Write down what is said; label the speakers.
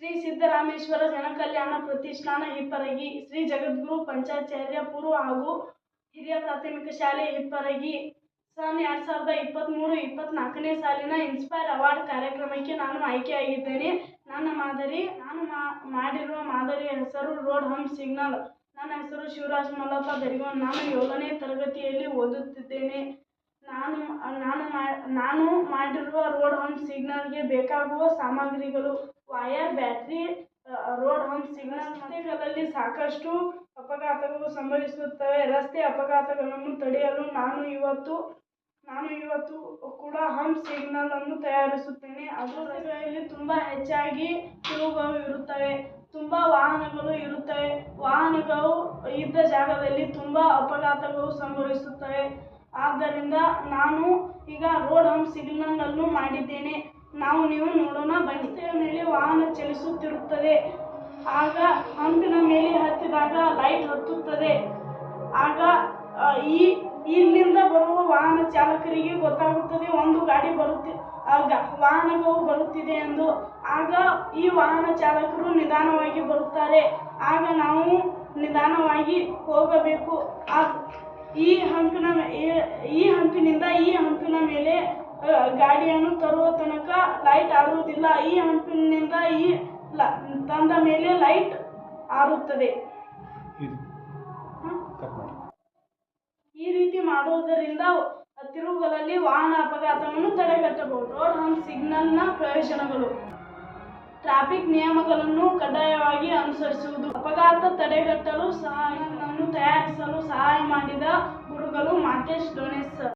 Speaker 1: ಶ್ರೀ ಸಿದ್ದರಾಮೇಶ್ವರ ಜನಕಲ್ಯಾಣ ಪ್ರತಿಷ್ಠಾನ ಹಿಪ್ಪರಗಿ, ಶ್ರೀ ಜಗದ್ಗುರು ಪಂಚಾಚಾರ್ಯ ಪೂರ್ವ ಹಾಗೂ ಹಿರಿಯ ಪ್ರಾಥಮಿಕ ಶಾಲೆ ಹಿಪ್ಪರಗಿ ಸನ್ ಎರಡು ಸಾವಿರದ ಇಪ್ಪತ್ತ್ಮೂರು ಇಪ್ಪತ್ನಾಲ್ಕನೇ ಸಾಲಿನ ಇನ್ಸ್ಪೈರ್ ಅವಾರ್ಡ್ ಕಾರ್ಯಕ್ರಮಕ್ಕೆ ನಾನು ಆಯ್ಕೆಯಾಗಿದ್ದೇನೆ. ನನ್ನ ಮಾದರಿ, ನಾನು ಮಾಡಿರುವ ಮಾದರಿಯ ಹೆಸರು ರೋಡ್ ಹಮ್ ಸಿಗ್ನಲ್. ನನ್ನ ಹೆಸರು ಶಿವರಾಜ್ ಮಲ್ಲಪ್ಪ ದರಿಗೋನ್ ನಾನು ಏಳನೇ ತರಗತಿಯಲ್ಲಿ ಓದುತ್ತಿದ್ದೇನೆ. ನಾನು ನಾನು ನಾನು ಮಾಡಿರುವ ರೋಡ್ ಹಮ್ ಸಿಗ್ನಲ್ಗೆ ಬೇಕಾಗುವ ಸಾಮಗ್ರಿಗಳು wire battery road hump signal ರಸ್ತೆಗಳಲ್ಲಿ ಸಾಕಷ್ಟು ಅಪಘಾತಗಳು ಸಂಭವಿಸುತ್ತವೆ. ರಸ್ತೆ ಅಪಘಾತಗಳನ್ನು ತಡೆಯಲು ನಾನು ಇವತ್ತು ನಾನು ಇವತ್ತು ಕೂಡ ಹಮ್ ಸಿಗ್ನಲ್ ಅನ್ನು ತಯಾರಿಸುತ್ತೇನೆ. ಅದು ರಸ್ತೆಗಳಲ್ಲಿ ತುಂಬ ಹೆಚ್ಚಾಗಿ ತಿರುವುಗಳು ಇರುತ್ತವೆ. ತುಂಬ ವಾಹನಗಳು ಇರುತ್ತವೆ. ವಾಹನಗಳು ಇದ್ದ ಜಾಗದಲ್ಲಿ ತುಂಬ ಅಪಘಾತಗಳು ಸಂಭವಿಸುತ್ತವೆ. ಆದ್ದರಿಂದ ನಾನು ಈಗ ರೋಡ್ ಹಂಪ್ ಸಿಗ್ನಲ್ ಅನ್ನು ಮಾಡಿದ್ದೇನೆ. ನಾವು ನೀವು ನೋಡೋಣ ರಸ್ತೆಯ ಮೇಲೆ ವಾಹನ ಚಲಿಸುತ್ತಿರುತ್ತದೆ. ಆಗ ಹಂಪಿನ ಮೇಲೆ ಹತ್ತಿದಾಗ ಲೈಟ್ ಹತ್ತುತ್ತದೆ. ಆಗ ಈ, ಇಲ್ಲಿಂದ ಬರುವ ವಾಹನ ಚಾಲಕರಿಗೆ ಗೊತ್ತಾಗುತ್ತದೆ, ಒಂದು ಗಾಡಿ ಬರುತ್ತಿ, ಆಗ ವಾಹನಗಳು ಬರುತ್ತಿದೆ ಎಂದು. ಆಗ ಈ ವಾಹನ ಚಾಲಕರು ನಿಧಾನವಾಗಿ ಬರುತ್ತಾರೆ. ಆಗ ನಾವು ನಿಧಾನವಾಗಿ ಹೋಗಬೇಕು. ಆ ಈ ಹಂಪಿನ ಈ- ಹಂಪಿನಿಂದ ಈ ಹಂಪಿನ ಮೇಲೆ ಗಾಡಿಯನ್ನು ತರುವ ತನಕ ಲೈಟ್ ಆರುವುದಿಲ್ಲ. ಈ ಹಂಪಿನಿಂದ ಈ ತಂದ ಮೇಲೆ ಲೈಟ್ ಆರುತ್ತದೆ. ಈ ರೀತಿ ಮಾಡುವುದರಿಂದ ತಿರುವುಗಳಲ್ಲಿ ವಾಹನ ಅಪಘಾತವನ್ನು ತಡೆಗಟ್ಟಬಹುದು. ರೋಡ್ ಹಂಪ್ ಸಿಗ್ನಲ್ನ ಪ್ರಯೋಜನಗಳು. ಟ್ರಾಫಿಕ್ ನಿಯಮಗಳನ್ನು ಕಡ್ಡಾಯವಾಗಿ ಅನುಸರಿಸುವುದು. ಅಪಘಾತ ತಡೆಗಟ್ಟಲು ಸಹಾಯವನ್ನು ತಯಾರಿಸಲು ಸಹಾಯ ಮಾಡಿದ ಗುರುಗಳು ಮಾತೇಶ್ ಸರ್.